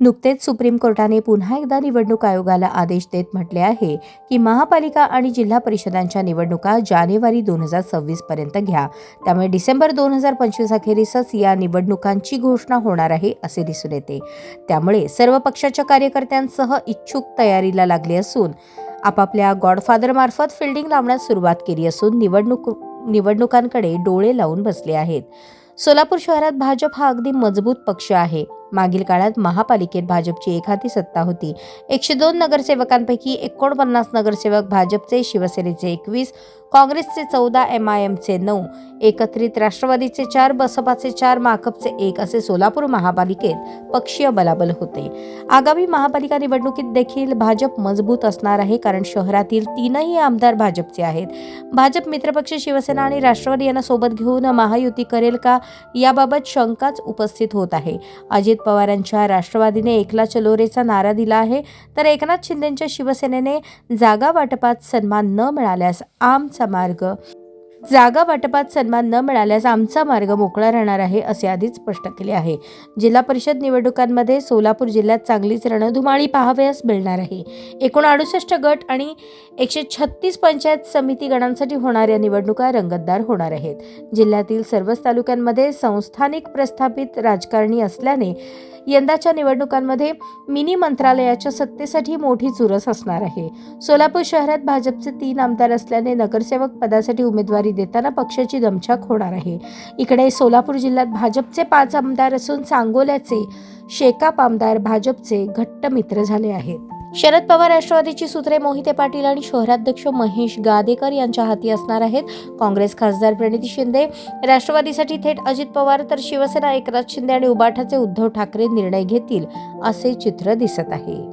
नुकतेच सुप्रीम कोर्टाने पुन्हा एकदा निवडणूक आयोगाला आदेश देत म्हटले आहे की महापालिका आणि जिल्हा परिषदांच्या निवडणुका जानेवारी दोन हजार सव्वीस पर्यंत घ्या. त्यामुळे डिसेंबर दोन हजार पंचवीस अखेरीसच या निवडणुकांची घोषणा होणार आहे असे दिसून येते. त्यामुळे सर्व पक्षाच्या कार्यकर्त्यांसह इच्छुक तयारीला लागले असून आपापल्या गॉडफादरमार्फत फिल्डिंग लावण्यास सुरुवात केली असून निवडणूक निवडणुकांकडे डोळे लावून बसले आहेत. सोलापूर शहरात भाजप हा अगदी मजबूत पक्ष आहे. मागील काळात महापालिकेत भाजपची एखादी सत्ता होती. एकशे दोन नगरसेवकांपैकी एकोणपन्नास नगरसेवक भाजपचे शिवसेनेचे एकवीस काँग्रेसचे चौदा एम आय एमचे नऊ एकत्रित राष्ट्रवादीचे चार बसपाचे चार माकपचे एक असे सोलापूर महापालिकेत पक्षीय बलाबल होते. आगामी महापालिका निवडणुकीत देखील भाजप मजबूत असणार आहे कारण शहरातील तीनही आमदार भाजपचे आहेत. भाजप मित्रपक्ष शिवसेना आणि राष्ट्रवादी यांना सोबत घेऊन महायुती करेल का याबाबत शंकाच उपस्थित होत आहे. अजित पवारांच्या राष्ट्रवादीने एकला चलोरेचा नारा दिला आहे तर एकनाथ शिंदेच्या शिवसेनेने जागा वाटपात सन्मान न मिळाल्यास आमचा मार्ग जागा वाटपात सन्मान न मिळाल्यास आमचा मार्ग मोकळा राहणार आहे असे आधीच स्पष्ट केले आहे. जिल्हा परिषद निवडणुकांमध्ये सोलापूर जिल्ह्यात चांगलीच रणधुमाळी पाहावयास मिळणार आहे. एकूण अडुसष्ट गट आणि एकशे छत्तीस पंचायत समिती गणांसाठी होणाऱ्या निवडणुका रंगतदार होणार आहेत. जिल्ह्यातील सर्वच तालुक्यांमध्ये संस्थानिक प्रस्थापित राजकारणी असल्याने यंदाच्या निवडणुकांमध्ये मिनी मंत्रालयाच्या सत्तेसाठी मोठी चुरस असणार आहे. सोलापूर शहरात भाजपचे तीन आमदार असल्याने नगरसेवक पदासाठी उमेदवारी उमेदवारी देताना पक्षाची दमछाक होणार आहे. इकडे सोलापूर जिल्ह्यात भाजपचे पाच आमदार असून सांगोल्याचे शेकाप आमदार भाजपचे घट्ट मित्र झाले आहेत. शरद पवार राष्ट्रवादीची सूत्रे मोहिते पाटील आणि शहराध्यक्ष महेश गादेकर यांच्या हाती असणार आहेत. काँग्रेस खासदार प्रणिती शिंदे राष्ट्रवादीसाठी थेट अजित पवार तर शिवसेना एकनाथ शिंदे आणि उबाठाचे उद्धव ठाकरे निर्णय घेतील असे चित्र दिसत आहे.